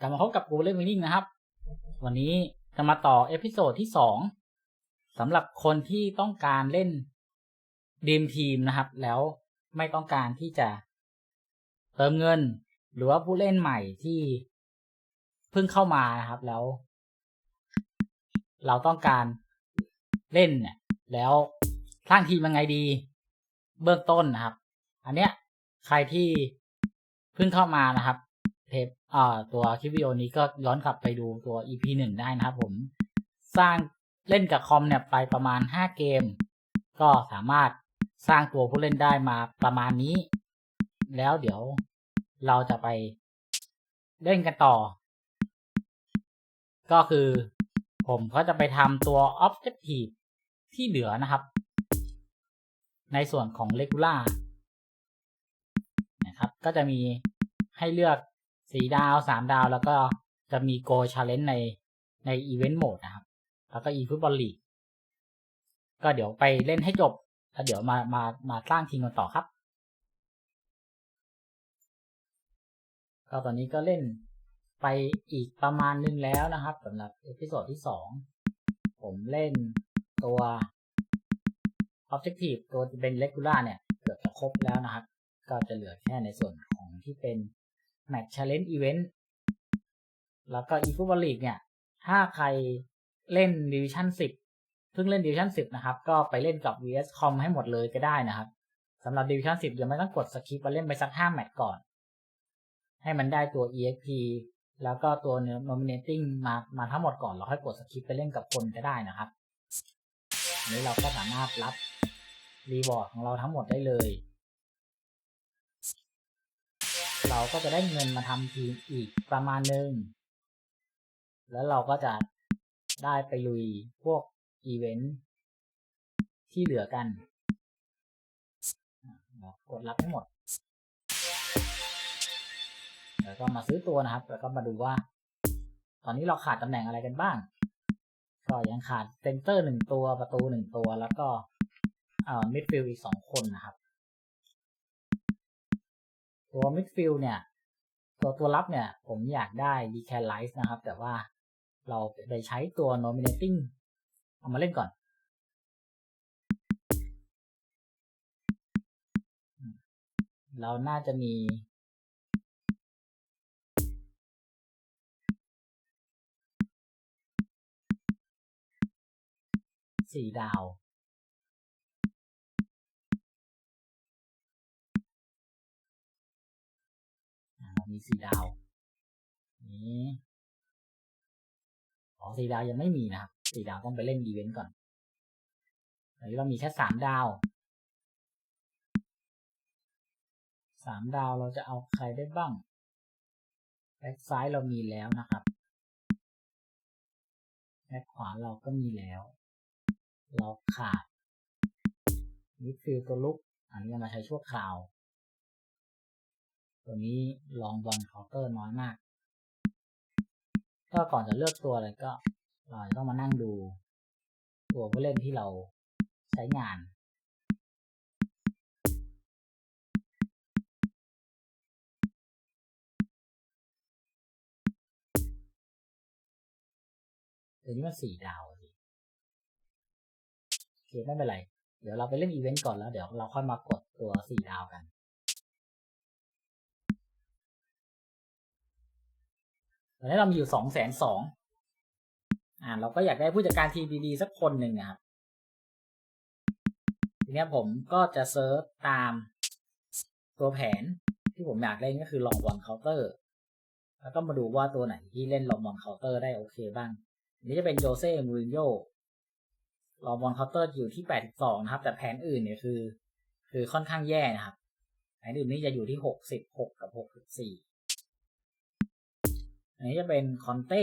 กลับมาพบกับกูเล่นวินนิ่งนะครับ วันนี้จะมาต่อเอพิโซดที่สองสำหรับคนที่ต้องการเล่นดีมทีมนะครับ แล้วไม่ต้องการที่จะเติมเงิน หรือว่าผู้เล่นใหม่ที่เพิ่งเข้ามานะครับแล้ว เราต้องการเล่นเนี่ยแล้วสร้างทีมยังไงดี เบื้องต้นนะครับ อันเนี้ยใครที่เพิ่งเข้ามานะครับ เทป อ่าตัวคลิปวิดีโอนี้ก็ย้อนกลับไปดูตัว EP หนึ่งได้นะครับผม สร้างเล่นกับคอมเนี่ยไปประมาณห้าเกม ก็สามารถสร้างตัวผู้เล่นได้มาประมาณนี้ แล้วเดี๋ยวเราจะไปเล่นกันต่อ ก็คือผมก็จะไปทำตัว Objective ที่เหลือนะครับ ในส่วนของ Regular นะครับ ก็จะมีให้เลือก สีดาวสามดาว แล้วก็จะมี Go Challenge ในใน Event Mode นะครับ แล้วก็ eFootball League ก็เดี๋ยวไปเล่นให้จบ แล้วเดี๋ยวมามามาสร้างทีมกันต่อครับก็ตอนนี้ก็เล่นไปอีกประมาณนึงแล้วนะครับสำหรับเอพิโซดที่สองผมเล่นตัว Objective ตัวที่เป็น Regular เนี่ย เกือบจะครบแล้วนะครับ ก็จะเหลือแค่ในส่วนของที่เป็น Match Challenge Event แล้วก็ eFootball League เนี่ย ถ้าใครเล่น Division 10เพิ่งเล่น Division 10นะครับ ก็ไปเล่นกับ VS Com ให้หมดเลยก็ได้นะครับสำหรับ Division 10ยังไม่ต้องกดสคิปมาเล่นไปสัก5แมตช์ก่อน ให้มันได้ตัว EXP แล้วก็ตัว nominating มามาทั้งหมดก่อนแล้วค่อยกดสคิปไปเล่นกับคนก็ได้นะครับนนี้เราก็สามารถรับรีวอร์ดของเราทั้งหมดได้เลย เราก็จะได้เงินมาทำทีมอีกประมาณหนึ่งแล้วเราก็จะได้ไปลุยพวกอีเวนท์ที่เหลือกันกดรับให้หมด แล้วก็มาซื้อตัวนะครับ แล้วก็มาดูว่า ตอนนี้เราขาดตำแหน่งอะไรกันบ้าง ก็ยังขาดเซนเตอร์หนึ่งตัวประตูหนึ่งตัว แล้วก็เอ่อมิดฟิลด์อีกสองคนนะครับ ตัวมิดฟิลด์เนี่ย ตัวตัวรับเนี่ย ผมอยากได้ดีแคลไลซ์นะครับ แต่ว่าเราไปใช้ตัว nominating เอามาเล่นก่อน เราน่าจะมีสี่ดาว มีสี่ดาวนี้อ๋อสี่ดาวยังไม่มีนะครับสี่ดาวต้องไปเล่นอีเวนต์ก่อนตอนนี้เรามีแค่สามดาวสามดาวเราจะเอาใครได้บ้างแบ็กซ้ายเรามีแล้วนะครับแบ็กขวาเราก็มีแล้ว เราขาดมิดฟิลตัวลุก อันนี้มาใช้ชั่วคราว ตัวนี้ลองบอลเคาน์เตอร์น้อยมาก ก็ก่อนจะเลือกตัวอะไรก็เราต้องมานั่งดู ตัวผู้เล่นที่เราใช้งานตัวนี้มันสี่ดาวสิโอเคไม่เป็นไร เดี๋ยวเราไปเล่นอีเวนต์ก่อนแล้ว เดี๋ยวเราค่อยมากดตัวสี่ดาวกัน อนนี้เรามีอยู่สองแสนสองอ่าเราก็อยากได้ผู้จัดการทีมดีๆสักคนหนึ่งนะครับทีนี้ผมก็จะเซิร์ชตามตัวแผนที่ผมอยากเล่นก็คือลองบอลเคาน์เตอร์แล้วก็มาดูว่าตัวไหนที่เล่นลองบอลเคาน์เตอร์ได้โอเคบ้างอันนี้จะเป็นโจเซ่มูรินโญ่ลองบอลเคาน์เตอร์อยู่ที่ 82 นะครับ แต่แผนอื่นเนี่ยคือ คือค่อนข้างแย่นะครับแผนอื่นนี่จะอยู่ที่ 66 กับ 64อั นนี้จะเป็นคอนเต้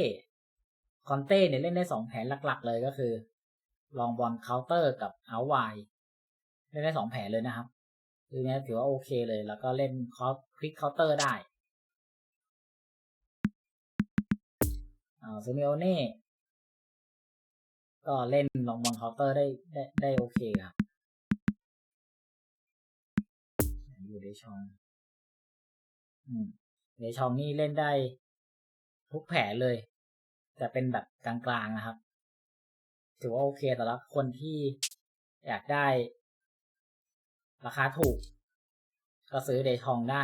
คอนเต้เนี่ยเล่นได้สองแผนหลักๆ เลยก็คือ ลองบอลเคาน์เตอร์กับเอาไวเล่นได้สองแผนเลยนะครับคือเนี้ยถือว่าโอเคเลย แล้วก็เล่นคอคลิกเคาน์เตอร์ได้อ่าซูเมโอเน่ก็เล่นลองบอลเคาน์เตอร์ได้ได้ได้โอเคครับอยู่เดชองอืมเดชองนี่เล่นได้ ทุกแผนเลย แต่เป็นแบบกลางๆนะครับ ถือว่าโอเคสำหรับคนที่อยากได้ ราคาถูก ก็ซื้อเดทองได้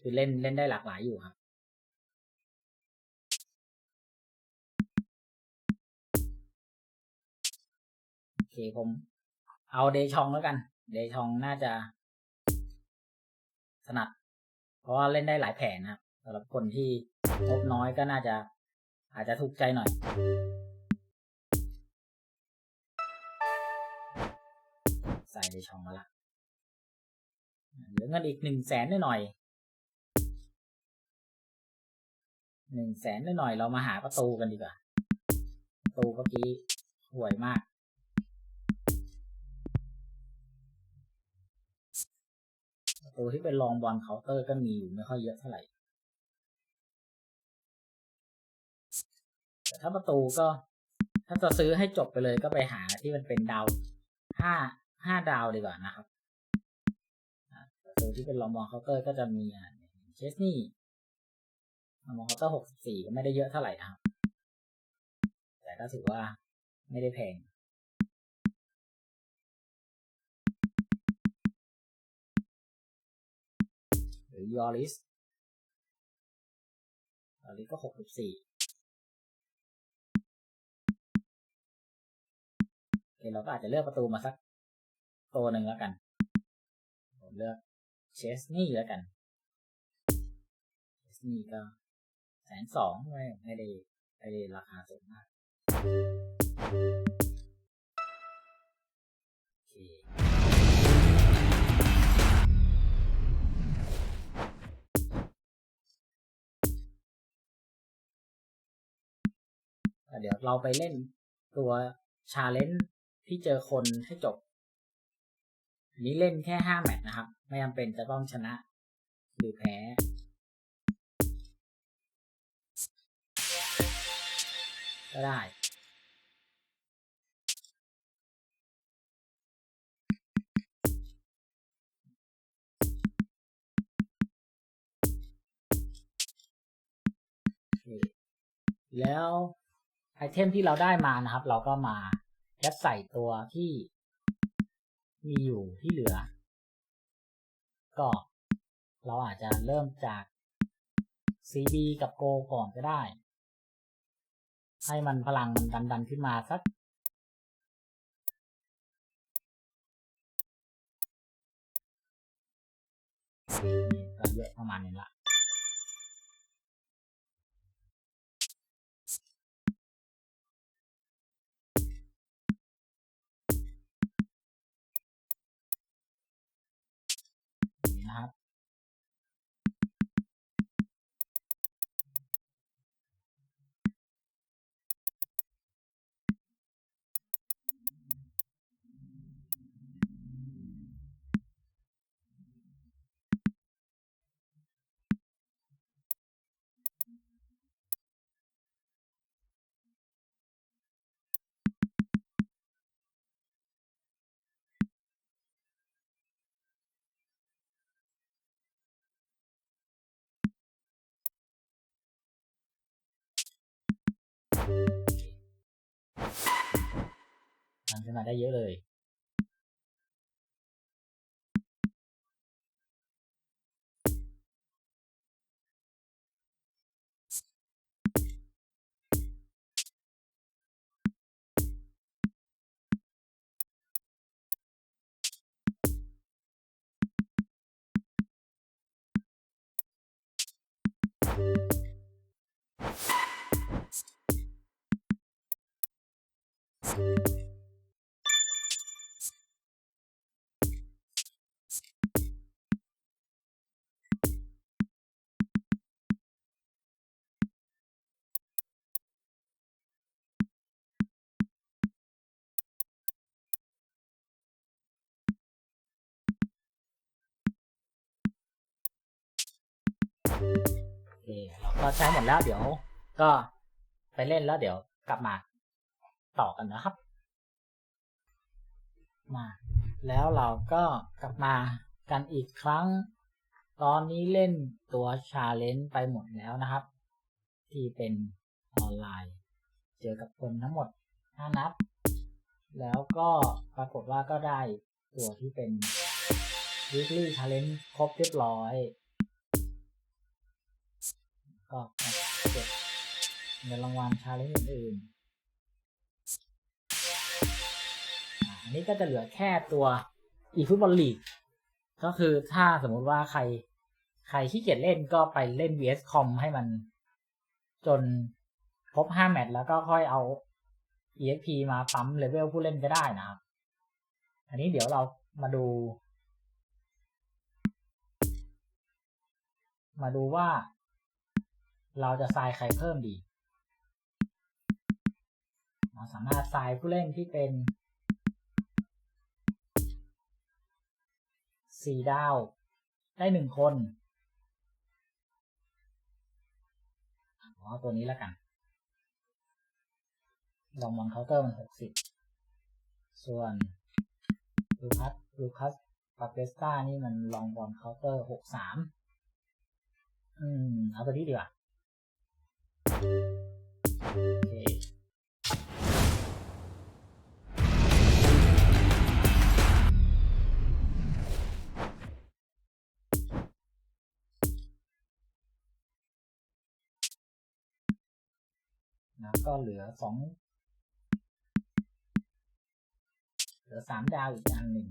คือเล่นเล่นได้หลากหลายอยู่ครับโอเคผม เอาเดชองแล้วกัน เดชองน่าจะถนัด เพราะว่าเล่นได้หลายแผนนะครับำหรับคนที่งบน้อยก็น่าจะอาจจะถูกใจหน่อย ใส่เดชองมาละเหลือเงินอีกหนึ่งแสนหน่อยหนึ่งแสนหน่อยเรามาหาประตูกันดีกว่าประตูเมื่อกี้ห่วยมากประตูที่เป็นรองบอลเคาน์เตอร์ก็มีอยู่ไม่ค่อยเยอะเท่าไหร่ ถ้าประตูก็ ถ้าจะซื้อให้จบไปเลยก็ไปหาที่มันเป็นดาวห้าห้าดาวดีกว่านะครับประตูที่เป็นรองบอลเคาน์เตอร์ก็จะมีเชสนี่รองบอลเคาน์เตอร์หกสิบสี่ก็ไม่ได้เยอะเท่าไหร่นะครับ แต่ก็ถือว่าไม่ได้แพงหรือยอริสยอริสก็หกสิบสี่ เคเราก็อาจจะเลือกประตูมาสักตัวหนึ่งแล้วกัน ผมเลือกเชสนี่แล้วกันเชสนี่ก็แสนสองไม่ไม่ได้ไม่ได้ราคาสูงมากโอเคเดี๋ยวเราไปเล่นตัวชาเลนจ์ ที่เจอคนให้จบ อันนี้เล่นแค่ห้าแมตช์นะครับ ไม่จำเป็นจะต้องชนะ หรือแพ้ก็ได้ แล้วไอเทมที่เราได้มานะครับ เราก็มา ยัดใส่ตัวที่มีอยู่ที่เหลือ ก็เราอาจจะเริ่มจาก CB กับ Go ก่อนก็ได้ ให้มันพลังมันดันดันขึ้นมาสัก ก็เยอะประมาณนี้ละ ทำขึ้นมาได้เยอะเลย เคเราก็ใช้หมดแล้วเดี๋ยวก็ไปเล่นแล้วเดี๋ยวกลับมาต่อกันนะครับ มา แล้วเราก็กลับมากันอีกครั้ง ตอนนี้เล่นตัวชาเลนจ์ไปหมดแล้วนะครับ ที่เป็นออนไลน์ เจอกับคนทั้งหมด 5 นัด แล้วก็ปรากฏว่าก็ได้ตัวที่เป็น weekly challenge ครบเรียบร้อย ก็เก็บเงินรางวัล challenge อื่นอ่าอันนี้ก็จะเหลือแค่ตัว eFootball League ก็คือถ้าสมมุติว่าใครใครขี้เกียจเล่นก็ไปเล่น VS Com ให้มัน จนครบ5แมตช์แล้วก็ค่อยเอา EXP มาปั๊มเลเวลผู้เล่นก็ได้นะครับ อันนี้เดี๋ยวเรามาดู มาดูว่า เราจะทรายใครเพิ่มดี เราสามารถทรายผู้เล่นที่เป็นสี่ดาว ได้หนึ่งคนเอาตัวนี้แล้วกัน ลองมอนเคาน์เตอร์มันหกสิบ ส่วนลูคัสลูคัสปาเปสตานี่มันลองบอลเคาน์เตอร์หกสาม อืม เอาตัวนี้ดีกว่า โอเคแล้วก็เหลือสองเหลือสามดาวอีกอันหนึ่ง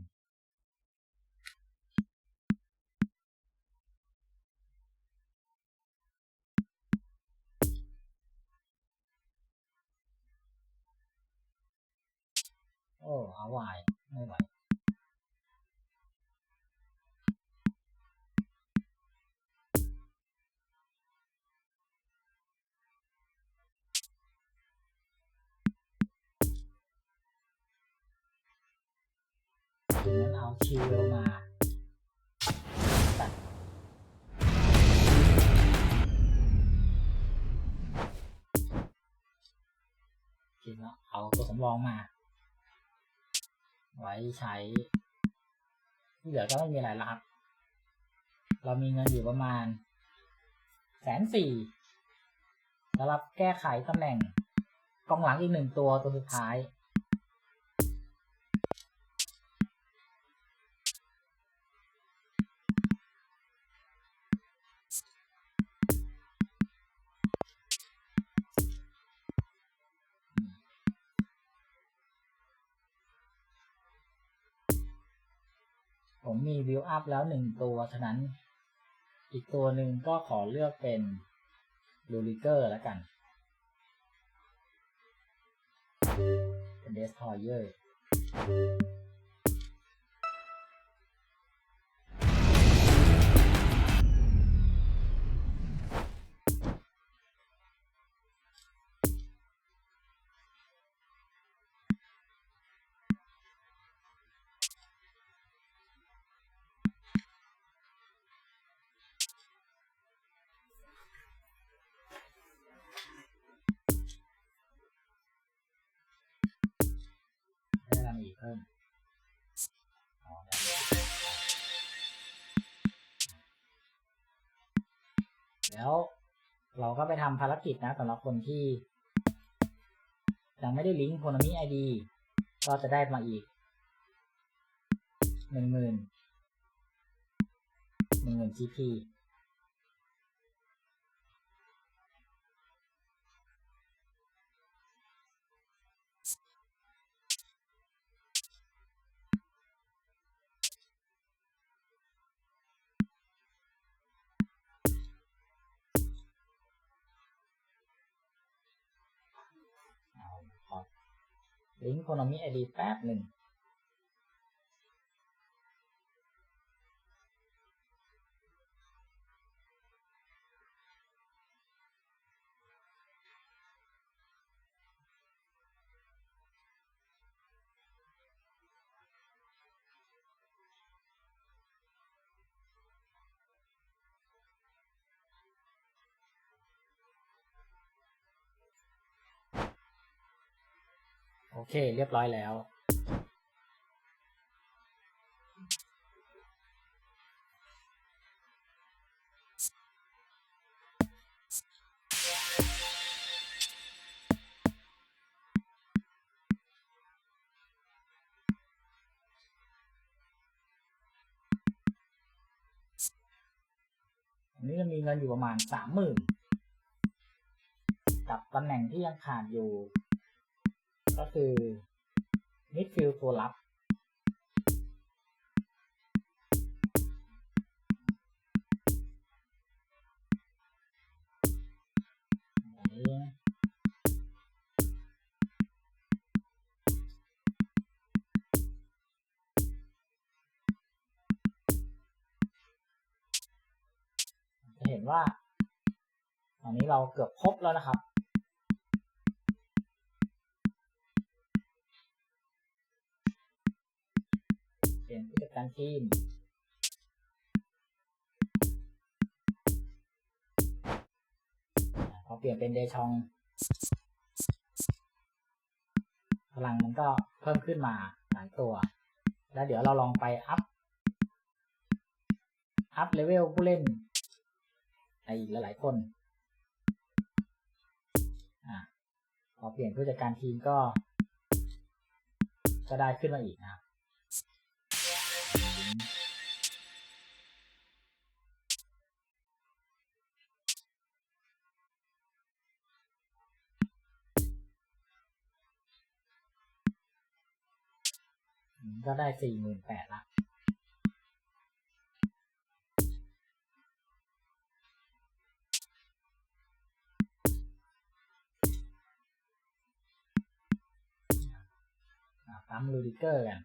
อ้เอาไหวไม่ไหวงั้นเอาชิวมาตัดคิดว่าเอาตัวสำรองมา ไว้ใช้ที่เหลือก็ไม่มีอะไรละครับเรามีเงินอยู่ประมาณแสนสี่สำหรับแก้ไขตำแหน่งกองหลังอีกหนึ่งตัวตัวสุดท้าย ผมมีวิวอัพแล้วหนึ่งตัวฉะนั้น อีกตัวหนึ่งก็ขอเลือกเป็นลูริเกอร์แล้วกัน เป็นเดสทอยเยอร์ ได้อะไรมาอีกเพิ่มแล้วเราก็ไปทำภารกิจนะสำหรับคนที่ยังไม่ได้ลิงก์โคนมิไอดีก็จะได้มาอีกหนึ่งหมื่นหนึ่งหมื่น GP ลิงก์โคนมิไอดีแป๊บหนึ่ง เค เรียบร้อยแล้วนนี้จะมีเงินอยู่ประมาณสามหมื่นกับตำแหน่งที่ยังขาดอยู่ ก็คือมิดฟิลด์ตัวรับเห็นว่า ตอนนี้เราเกือบครบแล้วนะครับ ปลี่ยนผู้จัดการทีม พอเปลี่ยนเป็นเดชอง พลังมันก็เพิ่มขึ้นมาหลายตัว แล้วเดี๋ยวเราลองไปอัพ อัพเลเวลผู้เล่นในอีกหลายๆคนอ่าพอเปลี่ยนผู้จัดการทีมก็ก็ได้ขึ้นมาอีกนะครับ ก็ได้สี่หมื่นแปดละปั๊มลูดิเกอร์กัน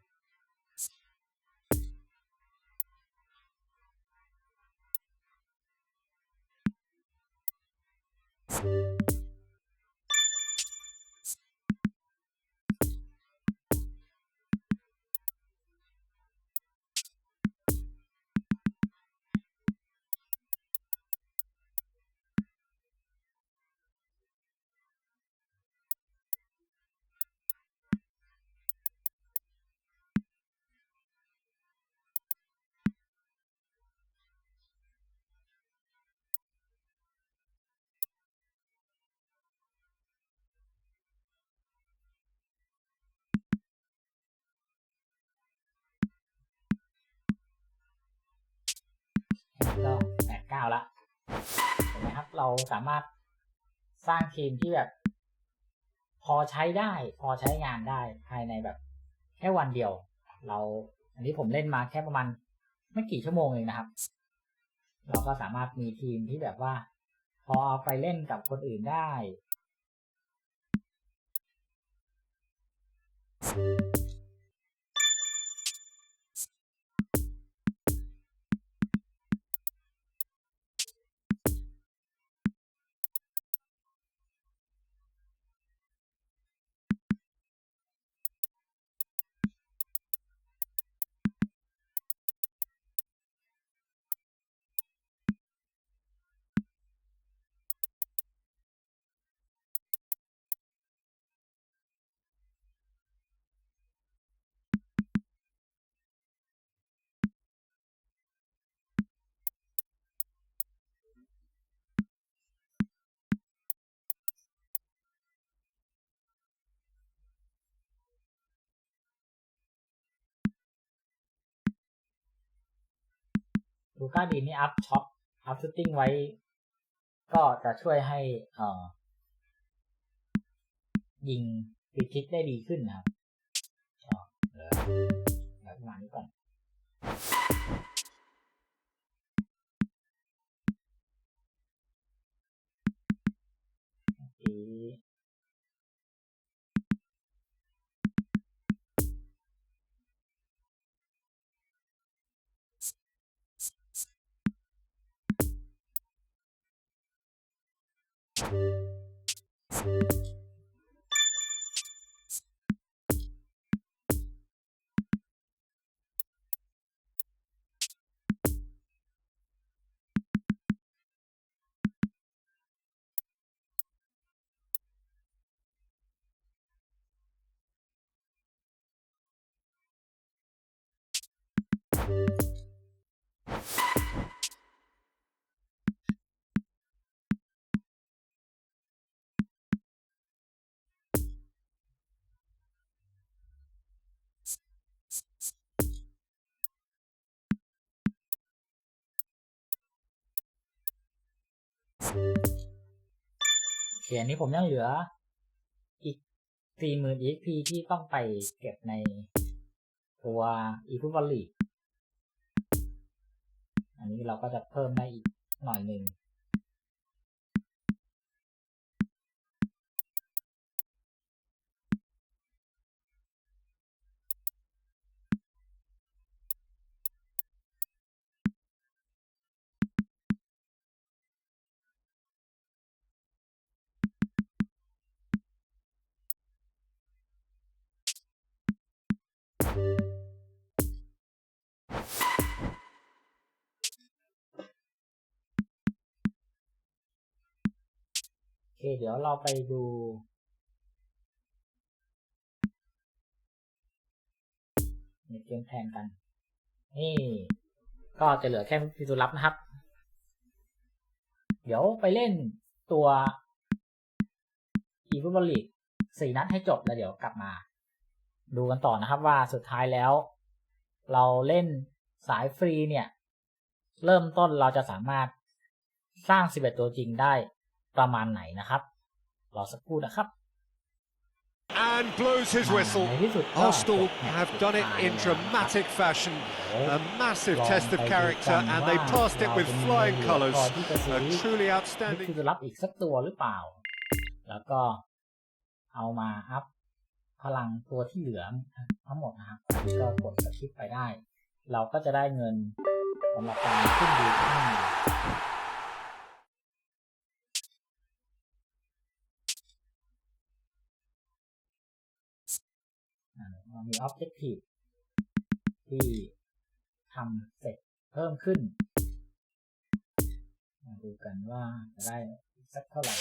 9ละเห็นไหมครับ เราสามารถสร้างทีมที่แบบ พอใช้ได้ พอใช้งานได้ภายในแบบ แค่วันเดียว เราอันนี้ผมเล่นมาแค่ประมาณไม่กี่ชั่วโมงเองนะครับ เราก็สามารถมีทีมที่แบบว่า พอเอาไปเล่นกับคนอื่นได้ ดูก้าดีนี่อัพช็อปอัพชูตติ้งไว้ ก็จะช่วยให้เอ่อยิงฟรีคิกได้ดีขึ้นนะครับอ๋อเหลือเลือประมาณนี้ก่อน เขียนนี้ผมยังเหลือ อีก40,000 EXP ที่ต้องไปเก็บในตัว e q u i v a l e อันนี้เราก็จะเพิ่มได้อีกหน่อยหนึ่ง โอเค เดี๋ยวเราไปดูในเกมแทนกัน นี่ ก็จะเหลือแค่พิสูจน์ลับนะครับ เดี๋ยวไปเล่นตัวอีฟุตบอลลีกสี่นัดให้จบแล้วเดี๋ยวกลับมา ดูกันต่อนะครับว่าสุดท้ายแล้ว เราเล่นสายฟรีเนี่ย เริ่มต้นเราจะสามารถสร้าง 11 ตัวจริงได้ประมาณไหนนะครับ รอสักครู่นะครับ and blows his ใน whistle. ที่สุดก็ Arsenal จบแมตช์ have สุ done ท้ it าย in แล้วนะครับ dramatic fashion. เดี๋ยว A massive ลอง test of ไปดู character, กัน and they ว่า passed it เรา with จะมี flying เงิน colours. พอที่จะซื้ A อ truly มิด outstanding. ฟิลด์ลับอีกสักตัวหรือเปล่า แล้วก็เอามาอัพ พลังตัวที่เหลือทั้งหมดนะครับก็กดสคิปไปได้ เราก็จะได้เงินสำหรับการขึ้นดีขึ้นมาอ่าเรามี Objective ที่ทำเสร็จเพิ่มขึ้น มาดูกันว่าจะได้สักเท่าไหร่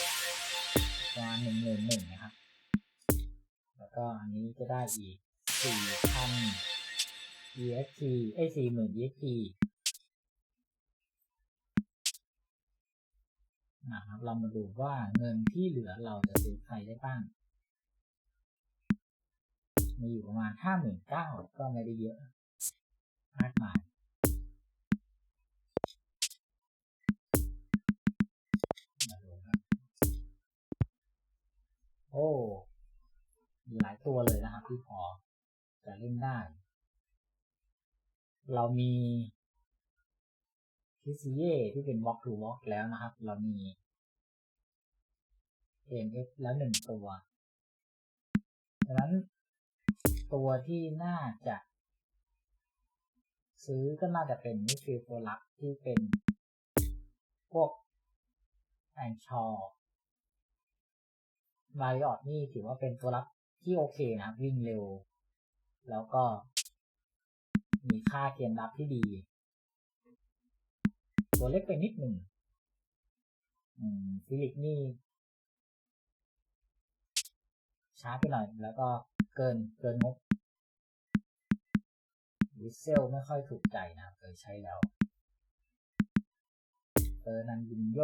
ประมาณหนึ่งหมื่นหนึ่งนะครับ ก็อันนี้จะได้อีกสี่พัน EXP ไอ้สี่หมื่น EXP นะครับ เรามาดูว่าเงินที่เหลือเราจะซื้อใครได้บ้าง มีอยู่ประมาณห้าหมื่นเก้าก็ไม่ได้เยอะมากมายโอ้ มีหลายตัวเลยนะครับ ที่พอจะเล่นได้ เรามีคิซิเย่ที่เป็น walk to walk แล้วนะครับ เรามี AMF แล้วหนึ่งตัวดังนั้นตัวที่น่าจะซื้อก็น่าจะเป็นมิฟิลตัวหลักที่เป็นพวกแอนชอร์ไบออดนี่ถือว่าเป็นตัวรับ ที่โอเคนะครับ วิ่งเร็ว แล้วก็ มีค่าเกมรับที่ดี ตัวเล็กไปนิดหนึ่งฟิลิกนี่ ช้าไปหน่อย แล้วก็เกินเกินงบวิเซลไม่ค่อยถูกใจนะเคยใช้แล้วเตอร์นันบินโย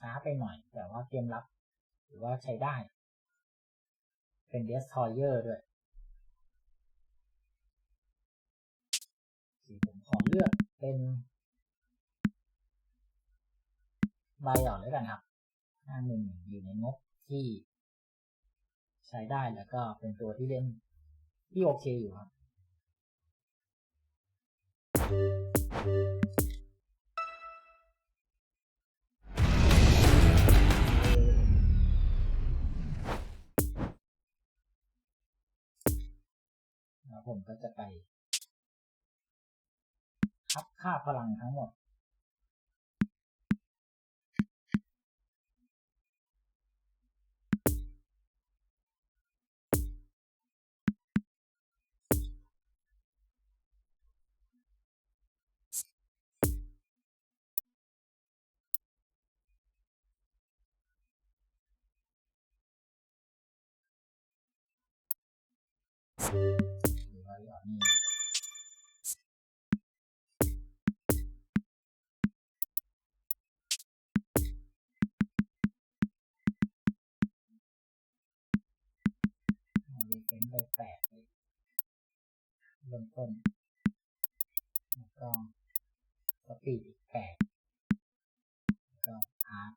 ช้าไปหน่อย แต่ว่าเกมรับ หรือว่าใช้ได้ เป็นเดสทอยเยอร์ด้วยสีผมขอเลือกเป็นใบหยอดเลยกันครับห้าหนึ่งอยู่ในงบที่ใช้ได้แล้วก็เป็นตัวที่เล่นที่โอเคอยู่ครับ ผมก็จะไป คับค่าพลังทั้งหมดหรื เอาเรียกเป็นใบแปดเลยเริ่มต้น แล้วก็สปีดอีกแปดก็อาร์ต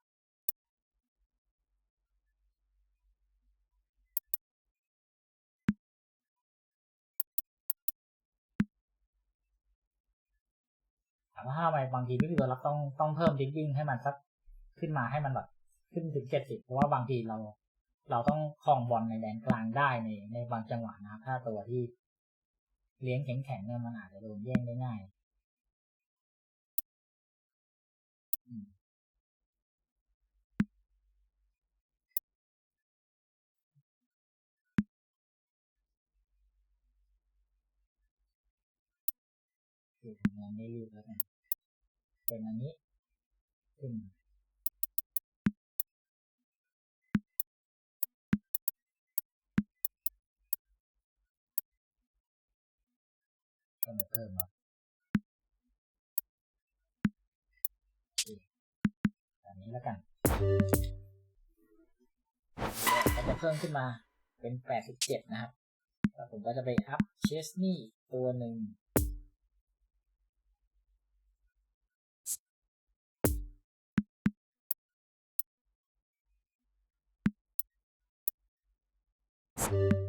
ถามว่าทำไมบบางทีไม่มีตัวรับต้องต้องเพิ่มดิงกิ้งให้มันสักขึ้นมาให้มันแบบขึ้นถึงเจ็ดสิบเพราะว่าบางทีเรา เราต้องคลองบอลในแดนกลางได้ในในบางจังหวะนะครับ ถ้าตัวที่เลี้ยงแข็งๆเนี่ยมันอาจจะโดนแย่งได้ง่ายคือทำงานไม่รีบแล้วกันเป็นอันนี้ขึ้นมา เพิ่มเนาะอเคแบบนี้แล้วกันก็จะเพิ่มขึ้นมาเป็น 87 นะครับแล้วผมก็จะไปอัพเชสนี่ตัวหนึ่งอ่า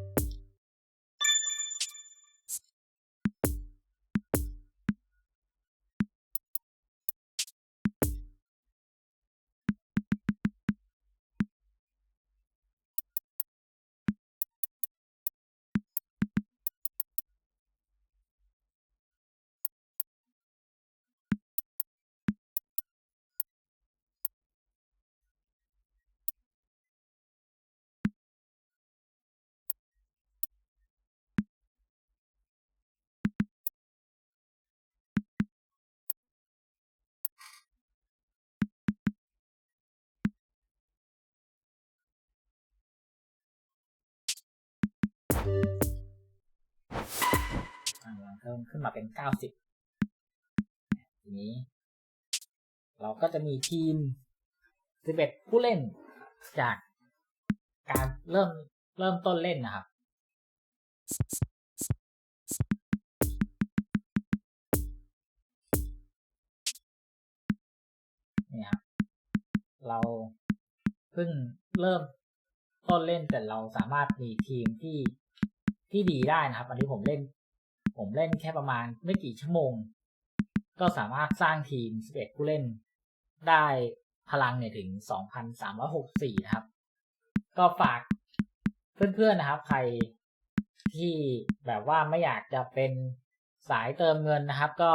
เพิ่มขึ้นมาเป็น90ทีนี้ เราก็จะมีทีม11ผู้เล่นจากการเริ่มเริ่มต้นเล่นนะครับเนี่ยเราเพิ่งเริ่มต้นเล่นแต่เราสามารถมีทีมที่ ที่ดีได้นะครับ อันนี้ผมเล่น ผมเล่นแค่ประมาณไม่กี่ชั่วโมง ก็สามารถสร้างทีม 11 ผู้เล่น ได้พลังเนี่ยถึง 2,364 นะครับ ก็ฝากเพื่อนๆนะครับ ใครที่แบบว่าไม่อยากจะเป็นสายเติมเงินนะครับ ก็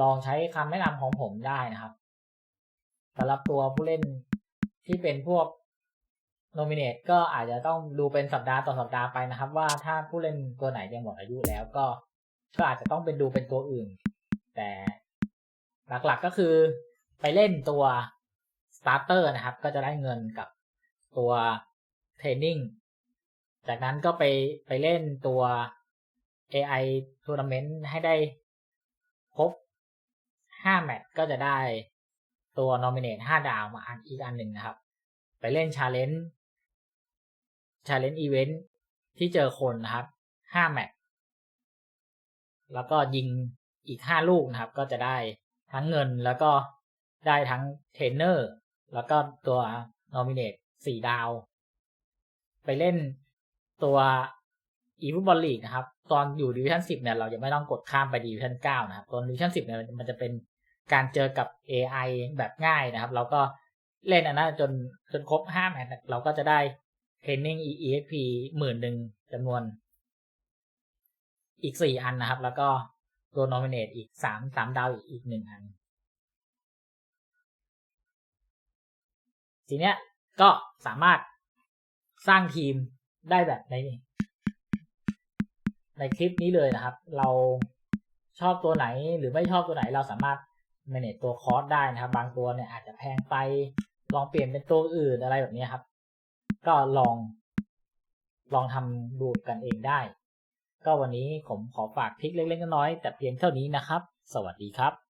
ลองใช้คำแนะนำของผมได้นะครับสำหรับตัวผู้เล่นที่เป็นพวก โนมิเนตก็อาจจะต้องดูเป็นสัปดาห์ต่อสัปดาห์ไปนะครับ ว่าถ้าผู้เล่นตัวไหนยังหมดอายุแล้วก็ก็อาจจะต้องเป็นดูเป็นตัวอื่น แต่หลักๆก็คือไปเล่นตัวสตาร์เตอร์นะครับ ก็จะได้เงินกับตัวเทรนนิ่งจากนั้นก็ไปไปเล่นตัว AI Tournament ให้ได้ครบ5แมตช์ก็จะได้ตัว Nominate 5 ดาวมาอันอีกอันหนึ่งนะครับ ไปเล่น Challenge Challenge Event ที่เจอคนนะครับ5แมตช์แล้วก็ยิงอีก5ลูกนะครับ ก็จะได้ทั้งเงินแล้วก็ได้ทั้งเทรนเนอร์แล้วก็ตัว Nominate 4ดาว ไปเล่นตัว e f o o t b a l l League นะครับ ตอนอยู่ดิวิชั่น10เนี่ยเราจะไม่ต้องกดข้ามไปดิวิชั่น9นะครับตอนดิวิชั่น10เนี่ยมันจะเป็นการเจอกับ AI แบบง่ายนะครับ เราก็เล่นอันนั้นจนจนครบ5แมตช์เราก็จะได้ Training EXP หมื่นหนึ่งจำนวน อีก4อันนะครับ แล้วก็ตัว Nominate อีก3 3ดาวอีกอีกหนึ่งอัน ทีเนี้ยก็สามารถสร้างทีมได้แบบในในคลิปนี้เลยนะครับ เราชอบตัวไหนหรือไม่ชอบตัวไหนเราสามารถ manage ตัวคอร์สได้นะครับ บางตัวเนี่ยอาจจะแพงไปลองเปลี่ยนเป็นตัวอื่นอะไรแบบนี้ครับ ก็ลอง ลองทำดูกันเองได้ ก็วันนี้ผมขอฝากทิกเล็กๆน้อยๆแต่เพียงเท่านี้นะครับ สวัสดีครับ